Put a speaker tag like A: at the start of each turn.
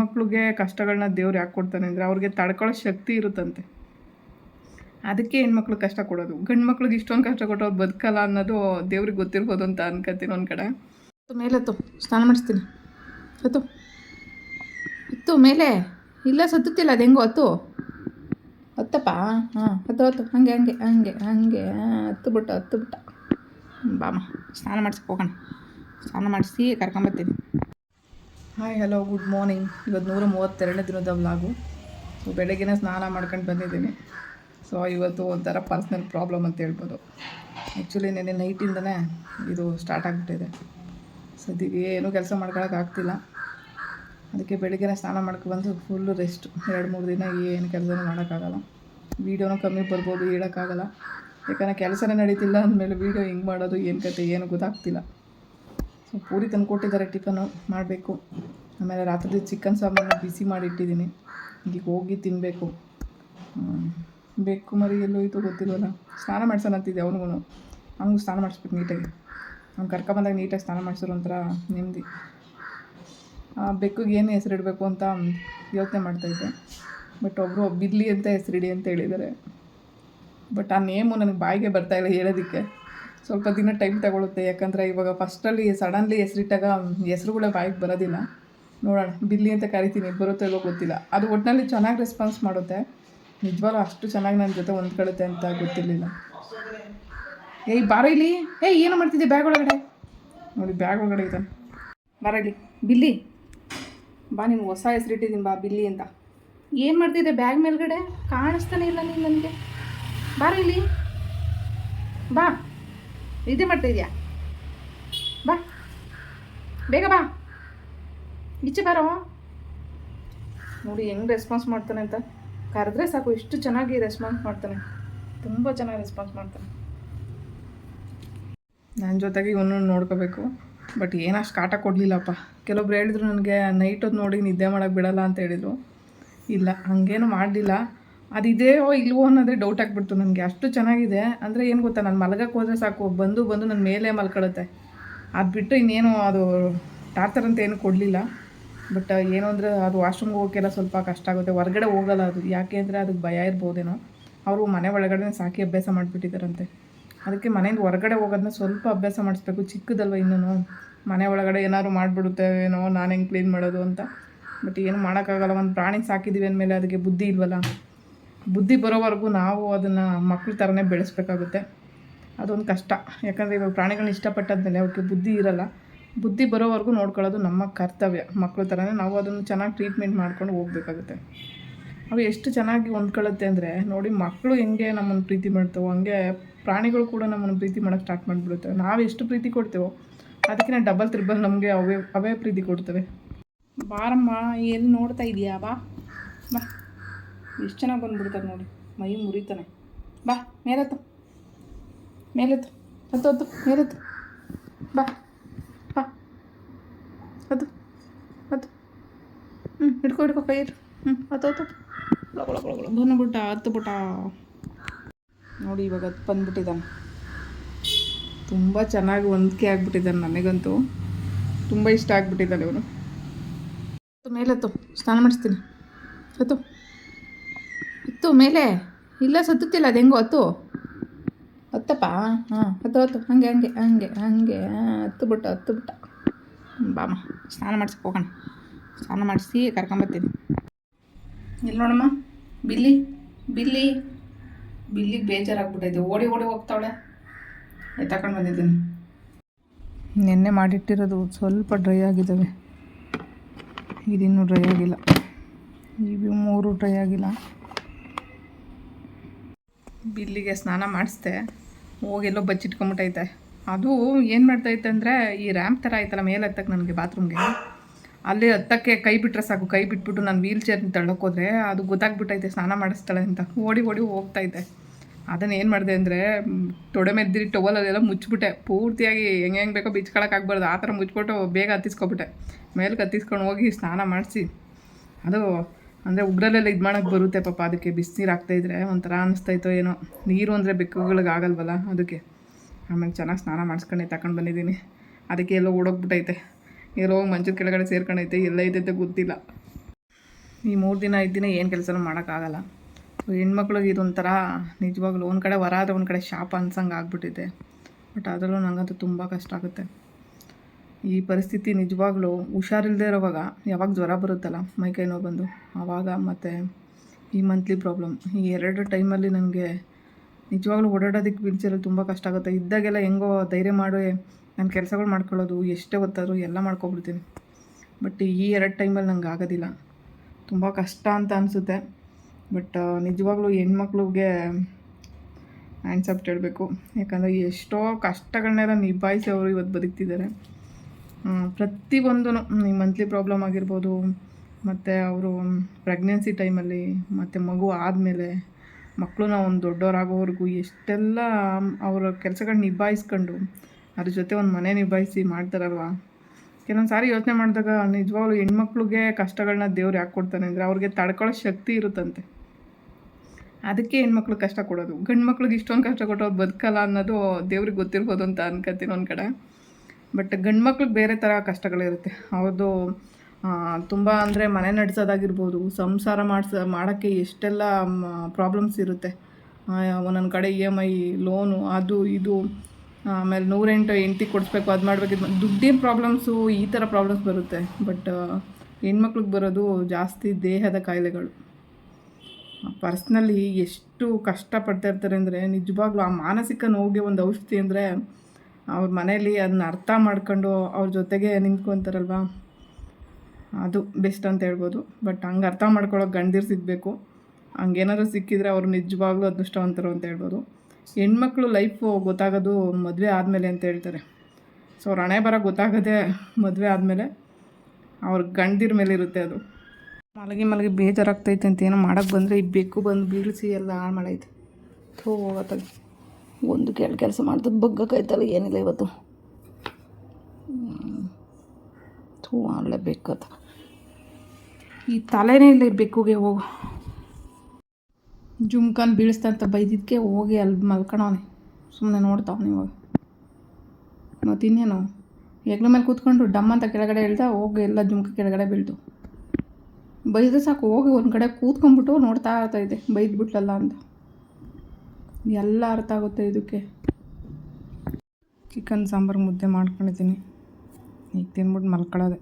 A: ಹೆಣ್ಮಕ್ಳಿಗೆ ಕಷ್ಟಗಳನ್ನ ದೇವ್ರು ಯಾಕೆ ಕೊಡ್ತಾನೆ ಅಂದರೆ ಅವ್ರಿಗೆ ತಡ್ಕೊಳ್ಳೋ ಶಕ್ತಿ ಇರುತ್ತಂತೆ. ಅದಕ್ಕೆ ಹೆಣ್ಮಕ್ಳು ಕಷ್ಟ ಕೊಡೋದು. ಗಂಡು ಮಕ್ಳಿಗೆ ಇಷ್ಟೊಂದು ಕಷ್ಟ ಕೊಟ್ಟು ಅವ್ರು ಬದುಕಲ್ಲ ಅನ್ನೋದು ದೇವ್ರಿಗೆ ಗೊತ್ತಿರ್ಬೋದು ಅಂತ ಅನ್ಕೋತೀನಿ ಒಂದು ಕಡೆ. ಮೇಲೆ ಮೇಲೆತ್ತು ಸ್ನಾನ ಮಾಡಿಸ್ತೀನಿ. ಹತ್ತು ಇತ್ತು, ಮೇಲೆ. ಇಲ್ಲ, ಸತ್ತುತ್ತಿಲ್ಲ. ಅದು ಹೆಂಗೋ ಅತ್ತು ಹತ್ತಪ್ಪ? ಹಾಂ, ಹತ್ತು ಹತ್ತು. ಹಾಗೆ, ಹಂಗೆ ಹಂಗೆ ಹಂಗೆ. ಹತ್ತು ಬಿಟ್ಟ ಹತ್ತು ಬಿಟ್ಟ. ಬಾಮ ಸ್ನಾನ ಮಾಡಿಸಿ ಹೋಗೋಣ. ಸ್ನಾನ ಮಾಡಿಸಿ ಕರ್ಕೊಂಬರ್ತೀನಿ. ಹಾಯ್ ಹಲೋ ಗುಡ್ ಮಾರ್ನಿಂಗ್ ಇವತ್ತು ನೂರ ಮೂವತ್ತೆರಡನೇ ದಿನದ ವ್ಲಾಗು ಸೊ ಬೆಳಗ್ಗೆನೇ ಸ್ನಾನ ಮಾಡ್ಕೊಂಡು ಬಂದಿದ್ದೀನಿ. ಸೊ ಇವತ್ತು ಒಂಥರ ಪರ್ಸ್ನಲ್ ಪ್ರಾಬ್ಲಮ್ ಅಂತ ಹೇಳ್ಬೋದು. ಆ್ಯಕ್ಚುಲಿ ನೆನ್ನೆ ನೈಟಿಂದನೇ ಇದು ಸ್ಟಾರ್ಟ್ ಆಗಿಬಿಟ್ಟಿದೆ. ಸದ್ಯಕ್ಕೆ ಏನೂ ಕೆಲಸ ಮಾಡ್ಕೊಳಕ್ಕಾಗ್ತಿಲ್ಲ ಅದಕ್ಕೆ ಬೆಳಗ್ಗೆನೇ ಸ್ನಾನ ಮಾಡ್ಕೊಬಂದು ಫುಲ್ಲು ರೆಸ್ಟ್ ಎರಡು ಮೂರು ದಿನ ಏನು ಕೆಲಸನೂ ಮಾಡೋಕ್ಕಾಗಲ್ಲ ವೀಡಿಯೋನೂ ಕಮ್ಮಿ ಬರ್ಬೋದು ಹೇಳೋಕ್ಕಾಗಲ್ಲ ಯಾಕಂದರೆ ಕೆಲಸನೇ ನಡೀತಿಲ್ಲ ಅಂದಮೇಲೆ ವೀಡಿಯೋ ಹಿಂಗೆ ಮಾಡೋದು, ಏನು ಕತೆ, ಏನು ಗೊತ್ತಾಗ್ತಿಲ್ಲ. ಪೂರಿ ತಂದು ಕೊಟ್ಟಿದ್ದಾರೆ, ಟಿಫನು ಮಾಡಬೇಕು. ಆಮೇಲೆ ರಾತ್ರಿ ಚಿಕನ್ ಸಾಂಬಾರನ್ನ ಬಿಸಿ ಮಾಡಿ ಇಟ್ಟಿದ್ದೀನಿ ಈಗ ಹೋಗಿ ತಿನ್ನಬೇಕು ಬೆಕ್ಕು ಮರಿ ಎಲ್ಲೋ ಇತ್ತು ಗೊತ್ತಿಲ್ವಲ್ಲ? ಸ್ನಾನ ಮಾಡ್ಸೋಣ ಅಂತಿದ್ದೆ ಅವನಿಗೂ ಅವ್ನಿಗೂ ಸ್ನಾನ ಮಾಡಿಸ್ಬೇಕು ನೀಟಾಗಿ. ಅವ್ನು ಕರ್ಕೊಂಬಂದಾಗ ನೀಟಾಗಿ ಸ್ನಾನ ಮಾಡಿಸೋರು ಒಂಥರ ನೆಮ್ಮದಿ. ಬೆಕ್ಕಿಗೆ ಏನು ಹೆಸರಿಡಬೇಕು ಅಂತ ಯೋಚನೆ ಮಾಡ್ತಾಯಿದ್ದೆ ಬಟ್ ಒಬ್ಬರು ಬಿದ್ಲಿ ಅಂತ ಹೆಸರಿಡಿ ಅಂತ ಹೇಳಿದ್ದಾರೆ. ಬಟ್ ಆ ನೇಮು ನನಗೆ ಬಾಯಿಗೆ ಬರ್ತಾ ಇಲ್ಲ ಹೇಳೋದಕ್ಕೆ. ಸ್ವಲ್ಪ ದಿನ ಟೈಮ್ ತಗೊಳುತ್ತೆ. ಯಾಕಂದರೆ ಇವಾಗ ಫಸ್ಟಲ್ಲಿ ಸಡನ್ಲಿ ಹೆಸರಿಟ್ಟಾಗ ಹೆಸ್ರುಗಳೇ ಬಾಯಿಗೆ ಬರೋದಿಲ್ಲ. ನೋಡೋಣ, ಬಿಲ್ಲಿ ಅಂತ ಕರಿತೀನಿ, ಬರುತ್ತೋ ಇಲ್ಲೋ ಗೊತ್ತಿಲ್ಲ. ಅದು ಒಟ್ಟಿನಲ್ಲಿ ಚೆನ್ನಾಗಿ ರೆಸ್ಪಾನ್ಸ್ ಮಾಡುತ್ತೆ. ನಿಜವಾಗ್ಲೂ ಅಷ್ಟು ಚೆನ್ನಾಗಿ ನನ್ನ ಜೊತೆ ಹೊಂದ್ಕೊಳ್ಳುತ್ತೆ ಅಂತ ಗೊತ್ತಿರಲಿಲ್ಲ. ಏಯ್, ಬಾರ ಇಲ್ಲಿ. ಏಯ್, ಏನು ಮಾಡ್ತಿದ್ದೆ ಬ್ಯಾಗ್ ಒಳಗಡೆ. ನೋಡಿ ಬ್ಯಾಗ್ ಒಳಗಡೆ ಇದ್ದಾನೆ. ಬಾರ ಇಲ್ಲಿ. ಬಿಲ್ಲಿ. ಬಾ, ನಿಮ್ಗೆ ಹೊಸ ಹೆಸರಿಟ್ಟಿದ್ದೀನಿ ಬಾ, ಬಿಲ್ಲಿ ಅಂತ. ಏನು ಮಾಡ್ತಿದ್ದೆ ಬ್ಯಾಗ್ ಮೇಲ್ಗಡೆ? ಕಾಣಿಸ್ತಾನೆ ಇಲ್ಲ ನೀನು ನನಗೆ. ಬಾರ ಇಲ್ಲಿ. ಬಾ. ಇದೇ ಮಾಡ್ತಾ ಇದೆಯಾ? ಬಾ. ಬೇಗ ಬಾ. ಈಚೆ ಬಾರೋ. ನೋಡಿ ಹೆಂಗೆ ರೆಸ್ಪಾನ್ಸ್ ಮಾಡ್ತಾನೆ ಅಂತ. ಕರೆದ್ರೆ ಸಾಕು, ಇಷ್ಟು ಚೆನ್ನಾಗಿ ರೆಸ್ಪಾನ್ಸ್ ಮಾಡ್ತಾನೆ. ತುಂಬ ಚೆನ್ನಾಗಿ ರೆಸ್ಪಾನ್ಸ್ ಮಾಡ್ತಾನೆ. ನನ್ನ ಜೊತೆಗೆ ಇವನು ನೋಡ್ಕೋಬೇಕು. ಬಟ್ ಏನಷ್ಟು ಕಾಟ ಕೊಡಲಿಲ್ಲಪ್ಪ. ಕೆಲವೊಬ್ರು ಹೇಳಿದ್ರು ನನಗೆ, ನೈಟ್ ಹೊತ್ತು ನೋಡಿ ನಿದ್ದೆ ಮಾಡೋಕ್ಕೆ ಬಿಡಲ್ಲ ಅಂತ ಹೇಳಿದರು. ಇಲ್ಲ, ಹಾಗೇನು ಮಾಡಲಿಲ್ಲ. ಅದಿದೆಯೋ ಇಲ್ವೋ ಅನ್ನೋದೇ ಡೌಟ್ ಆಗಿಬಿಡ್ತು ನನಗೆ. ಅಷ್ಟು ಚೆನ್ನಾಗಿದೆ. ಅಂದರೆ ಏನು ಗೊತ್ತಾ, ನಾನು ಮಲಗಕ್ಕೆ ಹೋದರೆ ಸಾಕು, ಬಂದು ಬಂದು ನನ್ನ ಮೇಲೆ ಮಲ್ಕೊಳ್ಳುತ್ತೆ ಅದು ಬಿಟ್ಟು ಇನ್ನೇನು ಅದು ಟಾರ್ಚರ್ ಅಂತ ಏನು ಕೊಡಲಿಲ್ಲ. ಬಟ್ ಏನು ಅಂದರೆ ಅದು ವಾಶ್ರೂಮ್ಗೆ ಹೋಗೋಕ್ಕೆಲ್ಲ ಸ್ವಲ್ಪ ಕಷ್ಟ ಆಗುತ್ತೆ. ಹೊರಗಡೆ ಹೋಗಲ್ಲ ಅದು. ಯಾಕೆ ಅಂದರೆ ಅದಕ್ಕೆ ಭಯ ಇರ್ಬೋದೇನೋ. ಅವರು ಮನೆ ಒಳಗಡೆ ಸಾಕಿ ಅಭ್ಯಾಸ ಮಾಡಿಬಿಟ್ಟಿದ್ದಾರಂತೆ. ಅದಕ್ಕೆ ಮನೆಯಿಂದ ಹೊರಗಡೆ ಹೋಗೋದನ್ನ ಸ್ವಲ್ಪ ಅಭ್ಯಾಸ ಮಾಡಿಸ್ಬೇಕು. ಚಿಕ್ಕದಲ್ವ ಇನ್ನೂ ಮನೆ ಒಳಗಡೆ ಏನಾದ್ರು ಮಾಡಿಬಿಡುತ್ತೆ, ಏನೋ, ನಾನು ಹೆಂಗೆ ಕ್ಲೀನ್ ಮಾಡೋದು ಅಂತ. ಬಟ್ ಏನು ಮಾಡೋಕ್ಕಾಗಲ್ಲ. ಒಂದು ಪ್ರಾಣಿ ಸಾಕಿದ್ದೀವಿ ಅಂದಮೇಲೆ ಅದಕ್ಕೆ ಬುದ್ಧಿ ಇಲ್ವಲ್ಲ? ಬುದ್ಧಿ ಬರೋವರೆಗೂ ನಾವು ಅದನ್ನು ಮಕ್ಕಳ ಥರನೇ ಬೆಳೆಸಬೇಕಾಗುತ್ತೆ. ಅದೊಂದು ಕಷ್ಟ. ಯಾಕಂದರೆ ಇವಾಗ ಪ್ರಾಣಿಗಳನ್ನ ಇಷ್ಟಪಟ್ಟಾದ್ಮೇಲೆ ಅವಕ್ಕೆ ಬುದ್ಧಿ ಇರಲ್ಲ. ಬುದ್ಧಿ ಬರೋವರೆಗೂ ನೋಡ್ಕೊಳ್ಳೋದು ನಮ್ಮ ಕರ್ತವ್ಯ. ಮಕ್ಕಳ ಥರನೇ ನಾವು ಅದನ್ನು ಚೆನ್ನಾಗಿ ಟ್ರೀಟ್ಮೆಂಟ್ ಮಾಡ್ಕೊಂಡು ಹೋಗ್ಬೇಕಾಗುತ್ತೆ. ಅವು ಎಷ್ಟು ಚೆನ್ನಾಗಿ ಹೊಂದ್ಕೊಳ್ಳುತ್ತೆ ಅಂದರೆ ನೋಡಿ ಮಕ್ಕಳು ಹೆಂಗೆ ನಮ್ಮನ್ನು ಪ್ರೀತಿ ಮಾಡ್ತಾವೋ, ಹಂಗೆ ಪ್ರಾಣಿಗಳು ಕೂಡ ನಮ್ಮನ್ನು ಪ್ರೀತಿ ಮಾಡೋಕ್ಕೆ ಸ್ಟಾರ್ಟ್ ಮಾಡಿಬಿಡುತ್ತೆ. ನಾವು ಎಷ್ಟು ಪ್ರೀತಿ ಕೊಡ್ತೇವೋ ಅದಕ್ಕಿಂತ ಡಬಲ್ ತ್ರಿಬಲ್ ನಮಗೆ ಅವೇ ಅವೇ ಪ್ರೀತಿ ಕೊಡ್ತವೆ. ಬಾರಮ್ಮ, ಎಲ್ಲಿ ನೋಡ್ತಾ ಇದೆಯಾ? ಬಾ. ಬಾ. ಎಷ್ಟು ಚೆನ್ನಾಗಿ ಬಂದ್ಬಿಡ್ತಾರೆ ನೋಡಿ. ಮೈ ಮುರಿತಾನೆ. ಬಾ ಮೇಲತ್ತು. ಮೇಲತ್ತು. ಹತ್ತು ಹತ್ತು. ಮೇಲತ್ತು. ಬಾ ಬಾ. ಅದು ಹತ್ತು. ಹ್ಞೂ ಹಿಡ್ಕೊ ಹಿಡ್ಕೊ ಕೈ ಇರು. ಹ್ಞೂ ಹತ್ತು ಹತ್ತು. ಬಂದ್ಬಿಟ್ಟ ಹತ್ತು ಬಿಟ್ಟ ನೋಡಿ ಇವಾಗ ಹತ್ತು ಬಂದ್ಬಿಟ್ಟಿದ್ದಾನೆ. ತುಂಬ ಚೆನ್ನಾಗಿ ಹೊಂದಿಕೆ ಆಗಿಬಿಟ್ಟಿದ್ದಾನೆ ನನಗಂತೂ. ತುಂಬ ಇಷ್ಟ ಆಗಿಬಿಟ್ಟಿದ್ದಾನೆ ಇವನು. ಮೇಲೆತ್ತು. ಸ್ನಾನ ಮಾಡಿಸ್ತೀನಿ. ಹತ್ತು. ಹತ್ತು ಮೇಲೆ? ಇಲ್ಲ ಸತ್ತುತ್ತಿಲ್ಲ ಅದು ಹೆಂಗೋ, ಹತ್ತು. ಹತ್ತಪ್ಪ? ಹಾಂ ಹತ್ತು ಹತ್ತು. ಹಂಗೆ ಹಂಗೆ ಹಂಗೆ ಹಂಗೆ. ಹತ್ತು ಬಿಟ್ಟ ಹತ್ತು ಬಿಟ್ಟ. ಬಾಮ ಸ್ನಾನ ಮಾಡಿಸಿ ಹೋಗೋಣ. ಸ್ನಾನ ಮಾಡಿಸಿ ಕರ್ಕೊಂಬರ್ತೀನಿ ಇಲ್ಲಿ ನೋಡಮ್ಮ, ಬಿಲ್ಲಿ ಬಿಲ್ಲಿ. ಬಿಲ್ಲಿಗೆ ಬೇಜಾರಾಗ್ಬಿಟ್ಟೈತೆ. ಓಡಿ ಓಡಿ ಹೋಗ್ತಾವಳೆ. ಎತ್ತಕೊಂಡು ಬಂದಿದ್ದೀನಿ. ನಿನ್ನೆ ಮಾಡಿಟ್ಟಿರೋದು ಸ್ವಲ್ಪ ಡ್ರೈ ಆಗಿದ್ದಾವೆ. ಇದಿನ್ನೂ ಡ್ರೈ ಆಗಿಲ್ಲ. ಇವು ಮೂರು ಡ್ರೈ ಆಗಿಲ್ಲ. ಬಿಲ್ಲಿಗೆ ಸ್ನಾನ ಮಾಡಿಸ್ದೆ ಹೋಗೆಲ್ಲೋ ಬಚ್ಚಿಟ್ಕೊಂಬಿಟ್ಟೈತೆ ಅದು ಏನು ಮಾಡ್ತೈತೆ ಅಂದರೆ, ಈ ರ್ಯಾಂಪ್ ಥರ ಆಯ್ತಲ್ಲ ಮೇಲೆ ಹತ್ತಕ್ಕೆ ನನಗೆ ಬಾತ್ರೂಮ್ಗೆ ಅಲ್ಲಿ ಹತ್ತಕ್ಕೆ ಕೈ ಬಿಟ್ಟರೆ ಸಾಕು, ಕೈ ಬಿಟ್ಬಿಟ್ಟು ನಾನು ವೀಲ್ ಚೇರ್ ತಳ್ಳೋಕೋದ್ರೆ ಅದು ಗೊತ್ತಾಗ್ಬಿಟ್ಟೈತೆ, ಸ್ನಾನ ಮಾಡಿಸ್ತಾಳೆ ಅಂತ. ಓಡಿ ಓಡಿ ಹೋಗ್ತೈತೆ. ಅದನ್ನು ಏನು ಮಾಡಿದೆ ಅಂದರೆ ತೊಡೆ ಮೆದ್ದಿರಿ ಟವಲಲ್ಲೆಲ್ಲ ಮುಚ್ಚಿಬಿಟ್ಟೆ. ಪೂರ್ತಿಯಾಗಿ ಹೆಂಗೆ ಹೆಂಗೆ ಬೇಕೋ ಬಿಚ್ಕೊಳಕ್ಕಾಗ್ಬಾರ್ದು ಆ ಥರ ಮುಚ್ಬಿಟ್ಟು ಬೇಗ ಹತ್ತಿಸ್ಕೊಬಿಟ್ಟೆ. ಮೇಲೆ ಹತ್ತಿಸ್ಕೊಂಡು ಹೋಗಿ ಸ್ನಾನ ಮಾಡಿಸಿ. ಅದು ಅಂದರೆ ಉಗ್ರಲ್ಲೆಲ್ಲ ಇದು ಮಾಡೋಕ್ಕೆ ಬರುತ್ತೆ ಪಾಪ, ಅದಕ್ಕೆ ಬಿಸಿನೀರು ಹಾಕ್ತಾಯಿದ್ರೆ ಒಂಥರ ಅನಿಸ್ತೈತೋ ಏನೋ. ನೀರು ಅಂದರೆ ಬೆಕ್ಕುಗಳಿಗೆ ಆಗಲ್ವಲ್ಲ ಅದಕ್ಕೆ. ಆಮೇಲೆ ಚೆನ್ನಾಗಿ ಸ್ನಾನ ಮಾಡಿಸ್ಕೊಂಡೆ ತಗೊಂಡು ಬಂದಿದ್ದೀನಿ. ಅದಕ್ಕೆ ಎಲ್ಲೋ ಓಡೋಗ್ಬಿಟ್ಟೈತೆ. ಎಲ್ಲೋ ಮಂಚದ ಕೆಳಗಡೆ ಸೇರ್ಕೊಂಡೈತೆ, ಎಲ್ಲ ಇದ್ದೈತೆ ಗೊತ್ತಿಲ್ಲ. ಈ ಮೂರು ದಿನ, ಐದು ದಿನ ಏನು ಕೆಲಸನೂ ಮಾಡೋಕ್ಕಾಗಲ್ಲ ಹೆಣ್ಮಕ್ಳಿಗೆ ಇದೊಂಥರ ನಿಜವಾಗ್ಲೂ ಒಂದು ಕಡೆ ವರ ಆದರೆ ಒಂದು ಕಡೆ ಶಾಪ ಅನ್ಸಂಗೆ ಆಗ್ಬಿಟ್ಟಿದೆ. ಬಟ್ ಅದರಲ್ಲೂ ನನಗಂತೂ ತುಂಬ ಕಷ್ಟ ಆಗುತ್ತೆ. ಈ ಪರಿಸ್ಥಿತಿ ನಿಜವಾಗ್ಲೂ ಹುಷಾರಿಲ್ಲದೆ ಇರೋವಾಗ ಯಾವಾಗ ಜ್ವರ ಬರುತ್ತಲ್ಲ? ಮೈಕೈ ನೋವು ಬಂದು. ಆವಾಗ ಮತ್ತು ಈ ಮಂತ್ಲಿ ಪ್ರಾಬ್ಲಮ್ ಈ ಎರಡು ಟೈಮಲ್ಲಿ ನನಗೆ ನಿಜವಾಗ್ಲೂ ಓಡಾಡೋದಕ್ಕೆ ವೀಲ್ಚೇರಲ್ಲಿ ತುಂಬ ಕಷ್ಟ ಆಗುತ್ತೆ. ಇದ್ದಾಗೆಲ್ಲ ಹೆಂಗೋ ಧೈರ್ಯ ಮಾಡಿ ನನ್ನ ಕೆಲಸಗಳು ಮಾಡ್ಕೊಳ್ಳೋದು, ಎಷ್ಟೇ ಹೊತ್ತಾದರೂ ಎಲ್ಲ ಮಾಡ್ಕೊಬಿಡ್ತೀನಿ. ಬಟ್ ಈ ಎರಡು ಟೈಮಲ್ಲಿ ನಂಗೆ ಆಗೋದಿಲ್ಲ. ತುಂಬ ಕಷ್ಟ ಅಂತ ಅನಿಸುತ್ತೆ. ಬಟ್ ನಿಜವಾಗ್ಲೂ ಹೆಣ್ಮಕ್ಳಿಗೆ ಆ್ಯನ್ಸಪ್ಟ್ ಹೇಳಬೇಕು ಯಾಕಂದರೆ ಎಷ್ಟೋ ಕಷ್ಟಗಳನ್ನೆಲ್ಲ ನಿಭಾಯಿಸಿ ಅವರು ಇವತ್ತು ಬದುಕ್ತಿದ್ದಾರೆ. ಪ್ರತಿಯೊಂದೂ ಈ ಮಂತ್ಲಿ ಪ್ರಾಬ್ಲಮ್ ಆಗಿರ್ಬೋದು, ಮತ್ತು ಅವರು ಪ್ರೆಗ್ನೆನ್ಸಿ ಟೈಮಲ್ಲಿ ಮತ್ತು ಮಗು ಆದಮೇಲೆ ಮಕ್ಕಳನ್ನ ಒಂದು ದೊಡ್ಡವರಾಗೋವರೆಗೂ ಎಷ್ಟೆಲ್ಲ, ಅವರ ಕೆಲಸಗಳನ್ನ ನಿಭಾಯಿಸ್ಕೊಂಡು, ಅದ್ರ ಜೊತೆ ಒಂದು ಮನೆ ನಿಭಾಯಿಸಿ ಮಾಡ್ತಾರಲ್ವ? ಕೆಲವೊಂದು ಸಾರಿ ಯೋಚನೆ ಮಾಡಿದಾಗ ನಿಜವಾಗ್ಲೂ ಹೆಣ್ಮಕ್ಳಿಗೆ ಕಷ್ಟಗಳನ್ನ ದೇವ್ರು ಯಾಕೆ ಕೊಡ್ತಾನೆ ಅಂದರೆ ಅವ್ರಿಗೆ ತಡ್ಕೊಳ್ಳೋ ಶಕ್ತಿ ಇರುತ್ತಂತೆ. ಅದಕ್ಕೆ ಹೆಣ್ಮಕ್ಳು ಕಷ್ಟ ಕೊಡೋದು. ಗಂಡು ಮಕ್ಳಿಗೆ ಇಷ್ಟೊಂದು ಕಷ್ಟ ಕೊಟ್ಟು ಅವ್ರು ಬದುಕಲ್ಲ ಅನ್ನೋದು ದೇವ್ರಿಗೆ ಗೊತ್ತಿರ್ಬೋದು ಅಂತ ಅನ್ಕೋತೀನಿ ಒಂದು ಕಡೆ. ಬಟ್ ಗಂಡು ಮಕ್ಳಿಗೆ ಬೇರೆ ಥರ ಕಷ್ಟಗಳಿರುತ್ತೆ. ಅವ್ರದ್ದು ತುಂಬ ಅಂದರೆ ಮನೆ ನಡೆಸೋದಾಗಿರ್ಬೋದು, ಸಂಸಾರ ಮಾಡಿಸ, ಮಾಡೋಕ್ಕೆ ಎಷ್ಟೆಲ್ಲ ಪ್ರಾಬ್ಲಮ್ಸ್ ಇರುತ್ತೆ. ಒಂದೊಂದು ಕಡೆ ಇ ಎಂ ಐ ಲೋನು ಅದು, ಇದು, ಆಮೇಲೆ ನೂರೆಂಟು ಎಂಟಿ ಕೊಡಿಸ್ಬೇಕು, ಅದು ಮಾಡಬೇಕು, ಇದು ದುಡ್ಡಿನ ಪ್ರಾಬ್ಲಮ್ಸು ಈ ಥರ ಪ್ರಾಬ್ಲಮ್ಸ್ ಬರುತ್ತೆ. ಬಟ್, ಹೆಣ್ಮಕ್ಳಿಗೆ ಬರೋದು ಜಾಸ್ತಿ ದೇಹದ ಕಾಯಿಲೆಗಳು. ಪರ್ಸ್ನಲಿ ಎಷ್ಟು ಕಷ್ಟಪಡ್ತಾ ಇರ್ತಾರೆ ಅಂದರೆ ನಿಜವಾಗ್ಲೂ ಆ ಮಾನಸಿಕ ನೋವಿಗೆ ಒಂದು ಔಷಧಿ ಅಂದರೆ ಅವ್ರ ಮನೇಲಿ ಅದನ್ನ ಅರ್ಥ ಮಾಡ್ಕೊಂಡು ಅವ್ರ ಜೊತೆಗೆ ನಿಂತ್ಕೊತಾರಲ್ವ? ಅದು ಬೆಸ್ಟ್ ಅಂತ ಹೇಳ್ಬೋದು. ಬಟ್ ಹಂಗೆ ಅರ್ಥ ಮಾಡ್ಕೊಳ್ಳೋಕೆ ಗಂಡದಿರು ಸಿಗಬೇಕು. ಹಂಗೇನಾದ್ರು ಸಿಕ್ಕಿದ್ರೆ ಅವ್ರು ನಿಜವಾಗ್ಲೂ ಅದೃಷ್ಟವಂತರು ಅಂತ ಹೇಳ್ಬೋದು. ಹೆಣ್ಮಕ್ಳು ಲೈಫು ಗೊತ್ತಾಗೋದು ಮದುವೆ ಆದಮೇಲೆ ಅಂತ ಹೇಳ್ತಾರೆ. ಸೊ ಅವ್ರ ಹಣೆ ಬರ ಗೊತ್ತಾಗದೆ ಮದುವೆ ಆದಮೇಲೆ ಅವ್ರ ಗಂಡದಿರ ಮೇಲೆ ಇರುತ್ತೆ ಅದು. ಮಲಗಿ ಮಲಗಿ ಬೇಜಾರಾಗ್ತೈತೆ ಅಂತ ಏನೋ ಮಾಡೋಕ್ಕೆ ಬಂದರೆ ಈ ಬೆಕ್ಕು ಬಂದು ಬೀಳಿಸಿ ಎಲ್ಲ ಹಾಳು ಮಾಡೈತೆ. ಥೋ ಹೋಗತ್ತಾಗ ಒಂದು ಕೆಳ ಕೆಲಸ ಮಾಡ್ತದೆ ಬಗ್ಗಕ್ಕೈತಲ್ಲ ಏನಿಲ್ಲ ಇವತ್ತು. ಹೂ ಥೂ ಮಾಡಲೇಬೇಕತ್ತ ಈ ತಲೆನೇ ಇಲ್ಲ ಬೆಕ್ಕುಗೆ ಹೋಗು. ಜುಮ್ಕನ್ ಬೀಳಿಸ್ತಾ ಅಂತ ಬೈದಿದ್ದಕ್ಕೆ ಹೋಗಿ ಅಲ್ಲಿ ಮಲ್ಕೊಳವನೆ ಸುಮ್ಮನೆ ನೋಡ್ತಾವನೆ ಇವಾಗ. ಮತ್ತು ಇನ್ನೇನು ಹೆಗ್ಲ ಮೇಲೆ ಕೂತ್ಕೊಂಡು ಡಮ್ ಅಂತ ಕೆಳಗಡೆ ಇಳ್ದ ಹೋಗಿ ಎಲ್ಲ ಜುಮ್ಕ ಕೆಳಗಡೆ ಬೀಳ್ತು ಬೈದ್ರೆ ಸಾಕು, ಹೋಗಿ ಒಂದು ಕಡೆ ಕೂತ್ಕೊಂಡ್ಬಿಟ್ಟು ನೋಡ್ತಾ ಇರ್ತಾ ಇದೆ, ಬೈದ್ಬಿಟ್ಲಲ್ಲ ಅಂತ. ಎಲ್ಲ ಅರ್ಥ ಆಗುತ್ತೆ ಇದಕ್ಕೆ. ಚಿಕನ್ ಸಾಂಬಾರು ಮುದ್ದೆ ಮಾಡ್ಕೊಂಡಿದ್ದೀನಿ. ಈಗ ತಿಂದ್ಬಿಟ್ಟು ಮಲ್ಕೊಳ್ಳೋದೆ.